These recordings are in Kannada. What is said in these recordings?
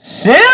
Shit!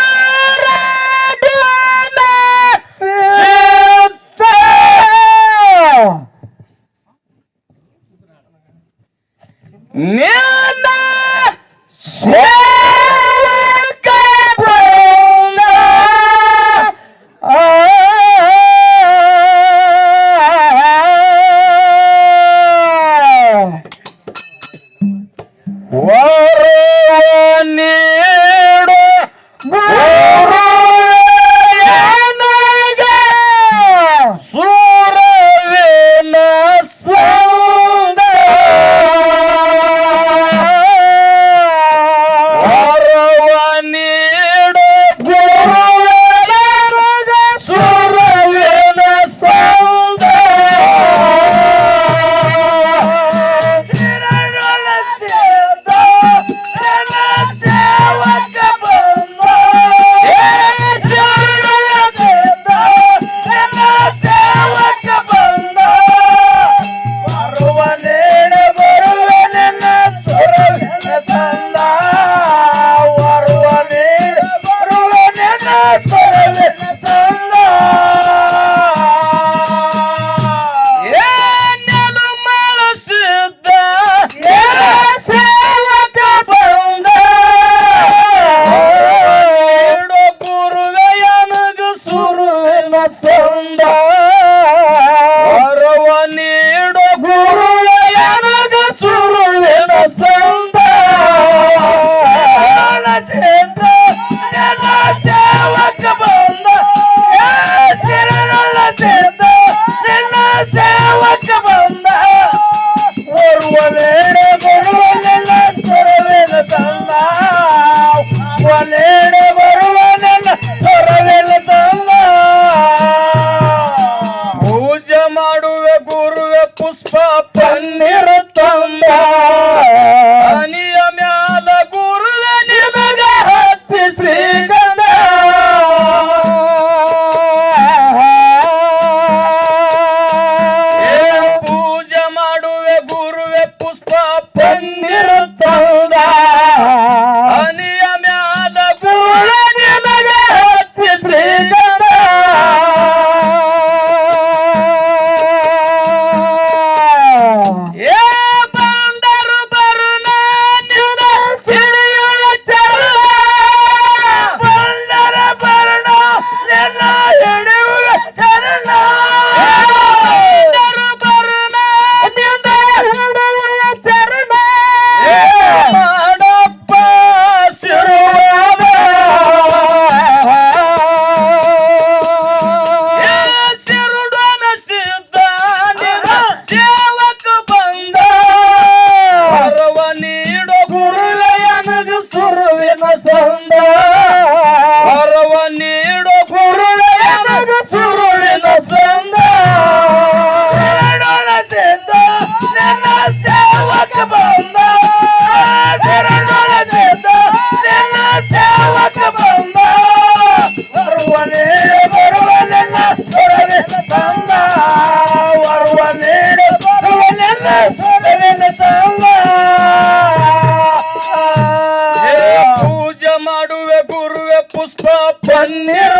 ಪೂಜೆ ಮಾಡುವೆ ಗುರುವೆ ಪುಷ್ಪ ಪನ್ನೀರ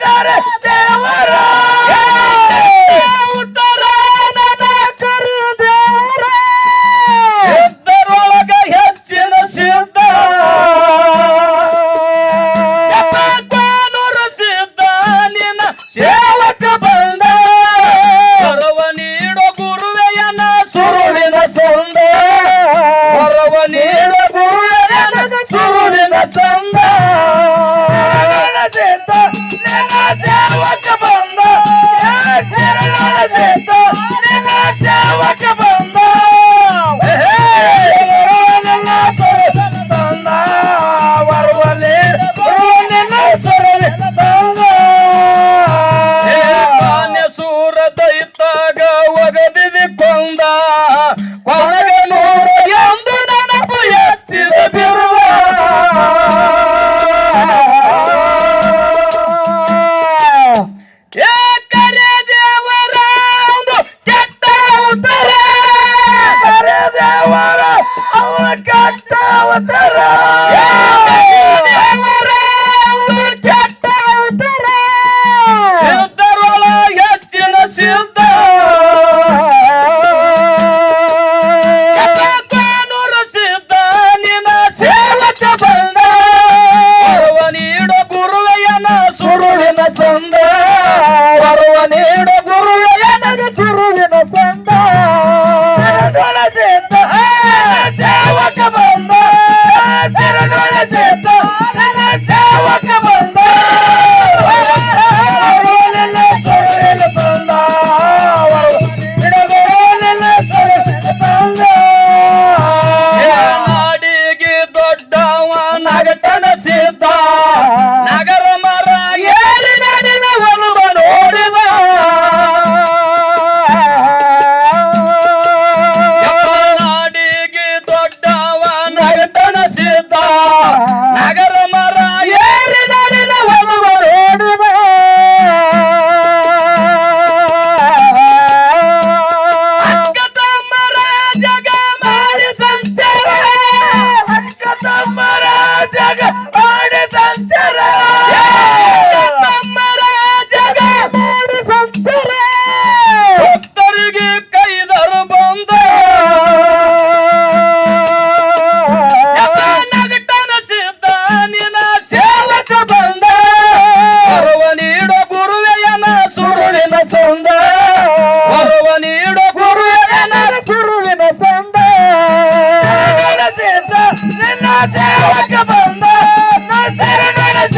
ಕರೆ ದೇವರ Amen. காட்ட உத்தரவு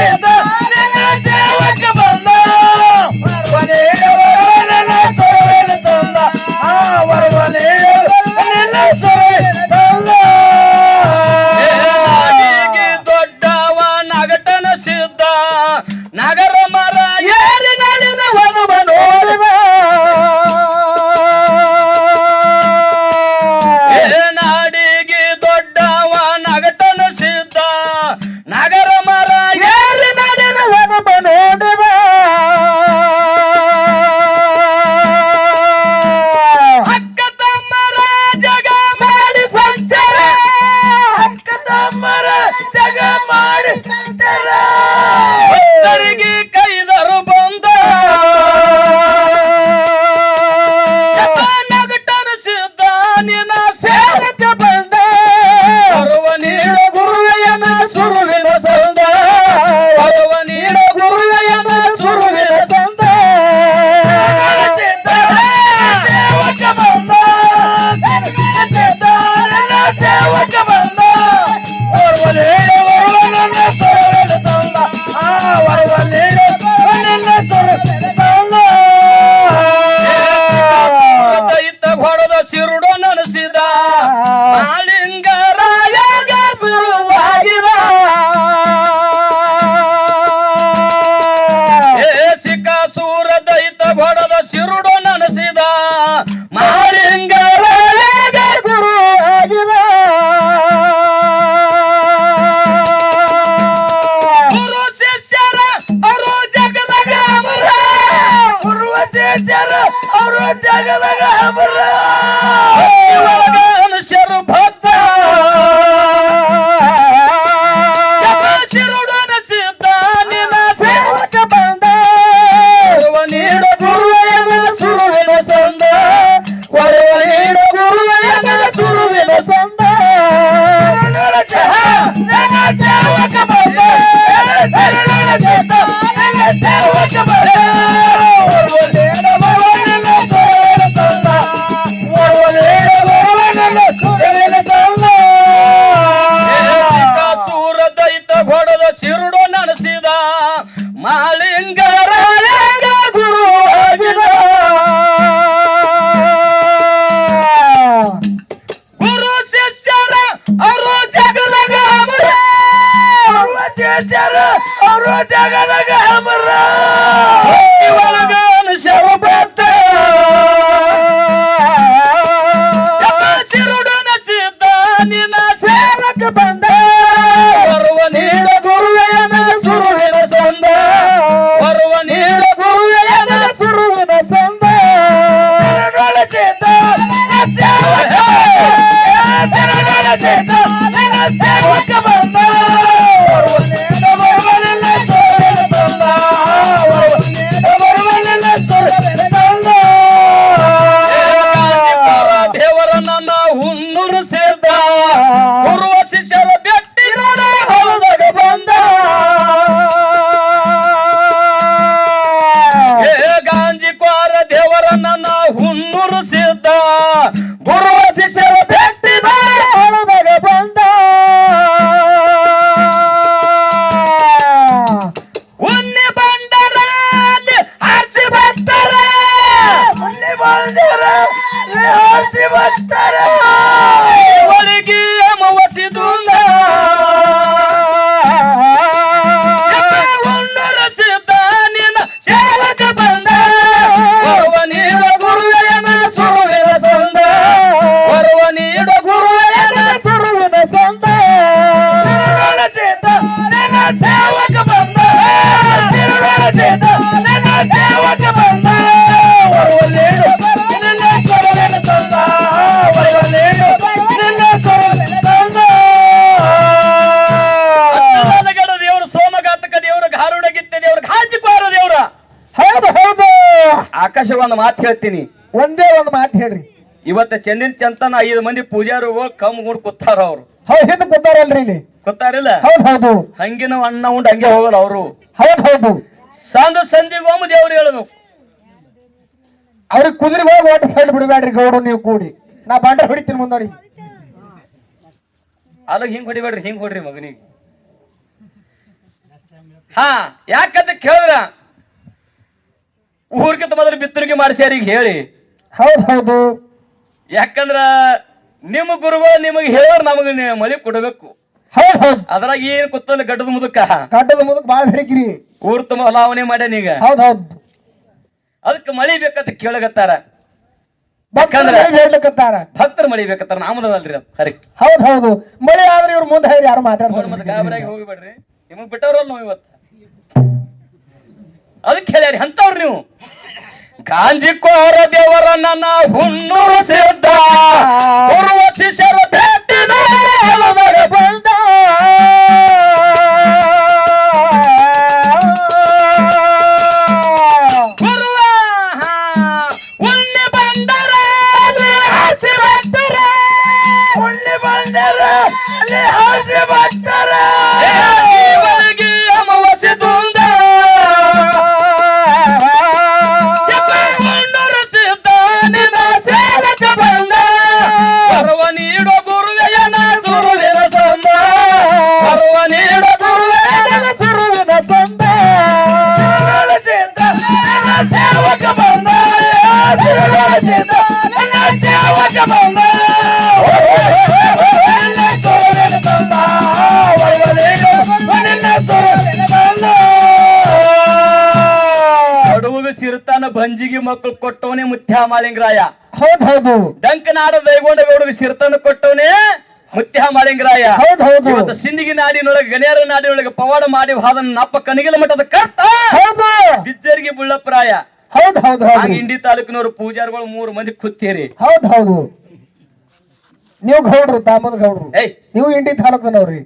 Ende! ಅವರು ಜಗದಾಗ ಮನುಷ್ಯರು ಆಕಾಶ ಒಂದು ಮಾತು ಹೇಳ್ತೀನಿ. ಒಂದೇ ಒಂದು ಮಾತು ಹೇಳ್ರಿ. ಇವತ್ತ ಚಂದಿನ ಚಂತನ ಐದು ಮಂದಿ ಪೂಜಾರು ಕಮ್ ಗುಡ್ ಕೂತಾರ ಅವ್ರು. ಹೌದು ಹಿಂದೆ ಕೂತಾರಲ್ರಿ ಇಲ್ಲಿ. ಕೂತಾರಿಲ್ಲ? ಹೌದು ಹೌದು. ಹಂಗೆ ನಾವು ಅಣ್ಣ ಉಂಡು ಹಂಗೆ ಹೋಗಲ್ಲ ಅವರು. ಹೌದು ಹೌದು. ಸಂದ ಸಂದಿಗೊಮ್ಮ ದೇವ್ರು ಹೇಳ್ಬೇಕು ಅವ್ರಿಗೆ ಕುದುರೆ ಹೋಗಿ ಓಟ ಸೈಡ್ ಬಿಡಬೇಡ್ರಿ ಗೌಡ್ರು ನೀವು ಕೂಡಿ. ನಾ ಬಂಡೆ ಹೊಡಿತೀನಿ ಮುಂದವ್ರಿಗೆ. ಅಲ್ಲ ಹಿಂಗ್ ಹೊಡಿಬೇಡ್ರಿ ಹಿಂಗ್ ಹೊಡ್ರಿ ಮಗನಿಗೆ. ಹಾ ಯಾಕಂತ ಕೇಳಿದ್ರ? ಊರ್ಕಿಂತ ಮೊದಲು ಬಿತ್ತರಿಗೆ ಮಾಡಿಸ್ಯಾರ ಈಗ ಹೇಳಿ? ಹೌದು ಹೌದು. ಯಾಕಂದ್ರ ನಿಮ್ಮ ಗುರುಗಳು ನಿಮಗೆ ಹೇಳೋರು ನಮಗೆ ಮಳಿ ಕೊಡಬೇಕು. ಹೌದು ಹೌದು. ಅದ್ರಾಗ ಏನ್ ಕೂತಲ್ಲ ಗಡ್ಡದ ಮುದಕ್ಕ ಗಡ್ಡದ ಮುದಕ್ ಬಾಳ ಹಿಡಿಕಿರಿ. ಊರ್ ತುಂಬ ಹೊಲಾವಣೆ ಮಾಡ್ಯಾನೀಗ ಹೌದು ಹೌದು. ಅದಕ್ಕೆ ಮಳಿ ಬೇಕಂತ ಕೇಳಗತ್ತಾರ ಭಕ್ತರು ಹೇಳ್ಲಿಕತ್ತಾರ ಭಕ್ತರು ಮಳಿ ಬೇಕತ್ತಾರ ನಾಮದಲ್ರಿ ಅದು. ಹರಿ. ಹೌದು ಹೌದು. ಮಳೆ ಆದ್ರೆ ಇವ್ರ ಮುಂದೆ ಯಾರು ಮಾತಾಡ್ತಾರೆ ಗಾಬರಿಯಾಗಿ ಹೋಗಿಬೇಡ್ರಿ. ನಿಮಗ್ ಬಿಟ್ಟವ್ರಲ್ಲ ನಾವು ಇವತ್ತು. ಅದಕ್ಕೆ ಹೇಳ್ಯಾರಿ ಅಂತವ್ರು ನೀವು. ಗಾಂಜಿ ಕೋರ ದೇವರ ನನ್ನ ಹುಣ್ಣೂರು ಸಿದ್ಧ ಗುರುವ ಶಿಷ್ಯರ ಭೇಟಿನ ಬಂದ. ಬಂದರ ಅಲ್ಲಿ ಹಸಿ ಬರ್ತಾರ ಬಂಜಿಗೆ ಮಕ್ಕಳು ಕೊಟ್ಟವನೇ ಮುತ್ಯ ಮಾಳಿಂಗರಾಯ ಹೌದು ಹೌದು ಡಂಕನಾಡ ವೈಗೊಂಡ ಗೌಡ ಸಿರತನ ಕೊಟ್ಟವನೇ ಮುತ್ಯ ಮಾಳಿಂಗರಾಯ ಹೌದು ಹೌದು ಇವತ್ತು ಸಿಂದಿಗಿ ನಾಡಿನೊಳಗೆ ನಾಡಿ ನಾಡಿನೊಳಗೆ ಪವಾಡ ಮಾಡಿ ಹಾದನ್ನ ನಪ್ಪ ಕನಗಿಲ ಮಠದ ಕರ್ತ. ಹೌದು. ಬಿದ್ದರಿಗೆ ಬುಳ್ಳಪ್ರಾಯ ಹೌದ್ ಹೌದ್ ಹೌದು. ಇಂಡಿ ತಾಲೂಕಿನವ್ರು ಪೂಜಾರಿಗಳು ಮೂರು ಮಂದಿ ಕೂತೀರಿ. ಹೌದ್ ಹೌದು. ನೀವು ಗೌಡ್ರು ತಾಮದ ಗೌಡ್ರು. ಏಯ್. ನೀವು ಇಂಡಿ ತಾಲೂಕಿನವ್ರಿ.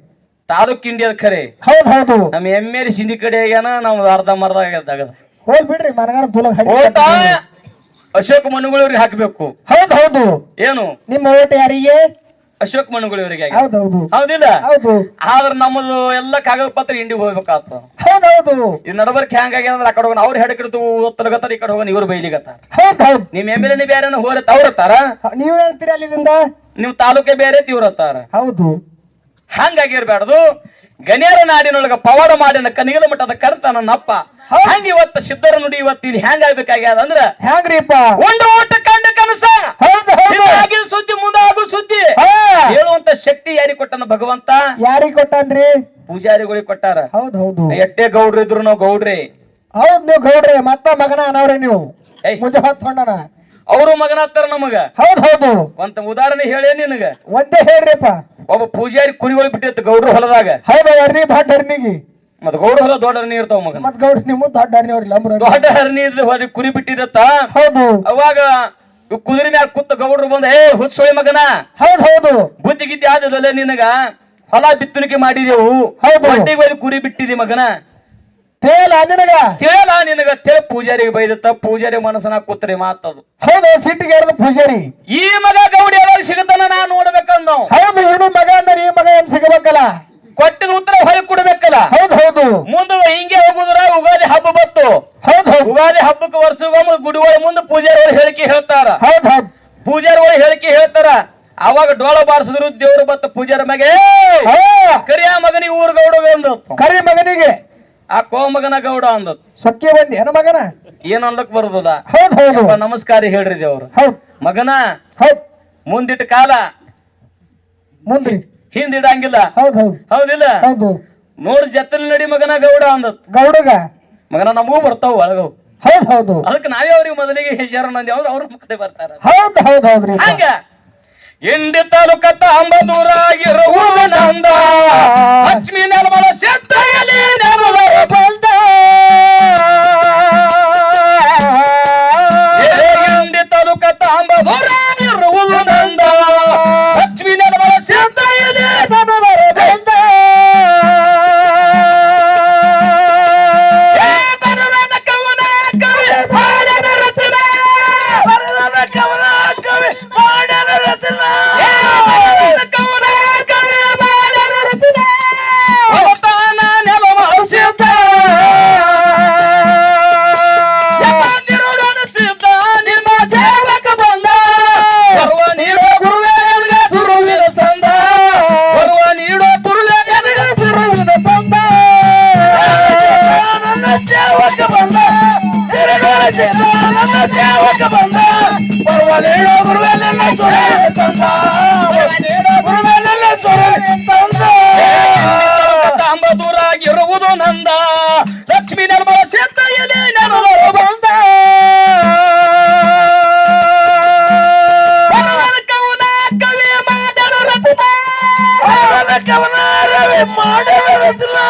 ತಾಲೂಕ್ ಇಂಡಿಯಾದ ಖರೆ. ಹೌದ್ ಹೌದು. ನಮ್ಮ ಎಮ್ಮೆ ಸಿಂಧಿ ಕಡೆ ಆಗ್ಯಾನ ನಾವು ಅರ್ಧ ಮರ್ಧ ಆಗ್ಯದ ಹೋಲ್ ಬಿಡ್ರಿ ಮನಗಣ ತುಲಗ್ ಹಡಿ ಓಟ ಅಶೋಕ್ ಮನುಗಳವ್ರಿಗೆ ಹಾಕ್ಬೇಕು. ಹೌದು ಹೌದು. ಏನು? ನಿಮ್ಮ ಓಟ್ ಯಾರಿಗೆ ಅಶೋಕ್ ಮನುಗಳವ್ರಿಗೆ ಹೌದು ಹೌದು. ಹೌದಿಲ್ಲ? ಹೌದು. ಆದ್ರ ನಮ್ಮದು ಎಲ್ಲ ಕಾಗದ ಪತ್ರ ಇಂಡಿಗೆ ಹೋಗ್ಬೇಕಾತ ಹೌದೌದು ಹೌದು. ಈ ನಡಬರ್ಕ್ ಆಗ್ಯದ ಅಂದ್ರೆ ಆ ಕಡೆ ಹೋಗೋಣ. ಅವ್ರು ಹೆಡಕಿಡ್ತು ಒತ್ತಲಗತ್ತಾರ ಈ ಕಡೆ ಹೋಗೋಣ ಇವ್ರು ಬೈಲಿಗತ್ತಾರ ಹೌದು ಹೌದು. ನಿಮ್ ಎಂ ಎಲ್ ಎ ಬೇರೆ ಹೋರ ತವ್ರತ್ತಾರ ನೀವ್ ಹೇಳ್ತೀರ ಅಲ್ಲಿದಿಂದ ನೀವು ತಾಲೂಕೆ ಬೇರೆ ತೀವ್ರತ್ತಾರ ಹೌದು. ಹಂಗಾಗಿರ್ಬಾರ್ದು ಗಣ್ಯರ ನಾಡಿನೊಳಗ ಪವಾಡ ಮಾಡಿನ ಕನಿಗಲ ಮಠದ ಕರ್ತ ನನ್ನಪ್ಪ. ಹಂಗ ಇವತ್ತ ಸಿದ್ಧರ ನುಡಿ ಇವತ್ತು ಇಲ್ಲಿ ಹೆಂಗ ಆಗ್ಬೇಕಾಗ್ಯದ ಅಂದ್ರ ಹೆಂಗ್ರಿಪ್ಪ ಒಂದು ಊಟ ಕಂಡ ಕನಸ. ಆಗಿನ ಸುದ್ದಿ ಮುಂದಾಗು ಸುದ್ದಿ. ಹಾ. ಹೇಳುವಂತ ಶಕ್ತಿ ಯಾರಿಗ್ ಕೊಟ್ಟನ ಭಗವಂತ? ಯಾರಿಗ್ ಕೊಟ್ಟಾನ್ರಿ ಪೂಜಾರಿಗಳಿಗೆ ಕೊಟ್ಟಾರ. ಹೌದ್ ಹೌದು. ಎಟ್ಟೆ ಗೌಡ್ರ ಇದ್ರು ನಾವು ಗೌಡ್ರಿ. ಹೌದ್ ನೀವು ಗೌಡ್ರಿ. ಮತ್ತ ಮಗನ ಅನವ್ರಿ ನೀವು. ಮುಂಜಾನೆ ಹೊತ್ತೊಂಡನ ಅವರು ಮಗನಾಗ್ತಾರ ನಮಗ. ಹೌದ್ ಹೌದು. ಒಂದ್ ಉದಾಹರಣೆ ಹೇಳೇ ನಿನಗ. ಒಂದೇ ಹೇಳ್ರಿಪ್ಪ. ಒಬ್ಬ ಪೂಜಾರಿ ಕುರಿಗಳು ಬಿಟ್ಟಿತ್ತು ಗೌಡ್ರ ಹೊಲದಾಗ. ಹೌದು ಅರ್ನಿ ದೊಡ್ಡ ಅರ್ನಿಗಿ ಮತ್ ಗೌಡ್ರ ಹೊಲ ದೊಡ್ಡ ಹರಣಿ ಇರ್ತಾವ ಮಗ ಮತ್ ಗೌಡ್ರ ನಿಮ್ಮ ದೊಡ್ಡ ಅರ್ನಿ ಅವ್ರಿ ಲಂಬ್ರ ದೊಡ್ಡ ಹರಣಿ ಇದ್ರೆ ಕುರಿ ಬಿಟ್ಟಿದತ್ತ. ಹೌದು. ಅವಾಗ ಕುದುರೆ ಮ್ಯಾಗ ಕೂತ ಗೌಡ್ರು ಬಂದ ಏ ಹುಚ್ಚೋಳಿ ಮಗನ. ಹೌದ್ ಹೌದು. ಬುದ್ಧಿ ಗಿದ್ದಿ ಆದದಲ್ಲ ನಿನಗ. ಹೊಲ ಬಿತ್ತನಿಕೆ ಮಾಡಿದೆವು. ಹೌದು. ಕುರಿ ಬಿಟ್ಟಿದಿ ಮಗನ. ತೇಲ ನಿನಗ? ತಿಳಿಯಲ್ಲ ನಿನಗ ಪೂಜಾರಿಗೆ ಬೈದತ್ತ ಪೂಜಾರಿ ಮನಸ್ಸನ ಕೂತ್ರಿ ಮಾತದು ಹೌದು ಸಿಟ್ಟಿಗೆ ಏರ್ದ ಪೂಜಾರಿ. ಈ ಮಗ ಗೌಡಿ ಯಾವಾಗ ಸಿಗತನ ನಾ ನೋಡ್ಬೇಕಂದ್ ಹೌದು ಇವನು ಮಗ ಅಂದ್ರೆ ಈ ಮಗ ಏನ್ ಸಿಗಬೇಕಲ್ಲ? ಕೊಟ್ಟಿದ ಉತ್ತರ ಹೊರಗೆ ಕೊಡ್ಬೇಕಲ್ಲ? ಹೌದು ಹೌದು. ಮುಂದೆ ಹಿಂಗೆ ಹೋಗುದ್ರ ಉಗಾದಿ ಹಬ್ಬ ಬತ್ತು ಹೌದ್ ಹೌದು. ಉಗಾದಿ ಹಬ್ಬಕ್ಕೆ ವರ್ಷಗೊಮ್ಮೆ ಗುಡಿಗಳ ಮುಂದೆ ಪೂಜಾರಿ ಹೇಳಿಕೆ ಹೇಳ್ತಾರ. ಹೌದು ಹೌದು. ಪೂಜಾರಿ ಹೇಳಿಕೆ ಹೇಳ್ತಾರ. ಅವಾಗ ಡೋಳ ಬಾರಿಸಿದ್ರು ದೇವ್ರು ಬತ್ತ ಪೂಜಾರಿ ಮಗೆ ಕರಿಯ ಮಗನಿಗೆ ಊರ್ಗೌಡ ಕರಿ ಮಗನಿಗೆ. ಆ ಕೋಮಗನ ಗೌಡ ಅಂದ ಸೊಕ್ಕೆ ಬಂದಿ. ಏನ ಮಗನ? ಏನ್ ಅನ್ಲಕ್ ಬರುದದ? ಹೌದ್ ಹೌದು. ಯಪ್ಪ ನಮಸ್ಕಾರ ಹೇಳ್ರಿ ದೇವ್ರು. ಹೌದ್. ಮಗನ ಹೌದ್. ಮುಂದಿಟ್ಟ ಕಾಲ ಮುಂದ್ರಿ. ಹಿಂದಿಡಂಗಿಲ್ಲ. ಹೌದ್ ಹೌದ್. ಹೌದಿಲ್ಲ? ಹೌದು. ನೋಡ್ ಜತ್ತಲ್ ನಡಿ ಮಗನ ಗೌಡ ಅಂದತ್ ಗೌಡಗ? ಮಗನ ನಮಗೂ ಬರ್ತಾವ ಒಳಗ ಹೌದ್ ಹೌದು. ಅದಕ್ಕೆ ನಾವೇ ಅವ್ರಿಗೆ ಮೊದಲಿಗೆ ಹೆಸರು ನಂದಿ ಅವ್ರು ಅವ್ರ ಮುಖ ಬರ್ತಾರ ಹೌದ್ ಹೌದ್ ಹೌದ್ರಿ. ಹಂಗ. ಇಂಡಿ ತಾಲೂಕ ತಾಂಬದೂರಾಗಿರುವುದು ತಾಂಬದೂರಾಗಿರುವುದು ನಂದ ಲಕ್ಷ್ಮೀ ನಿರ್ಮಲ ಸಿದ್ದಯ್ಯಲಿ ನೆನವರು ಬಂದ. ಕವನ ಕವಿ ಮಾಡಲು ರಚನ ಕವನ ರವಿ ಮಾಡಲು ರಚನಾ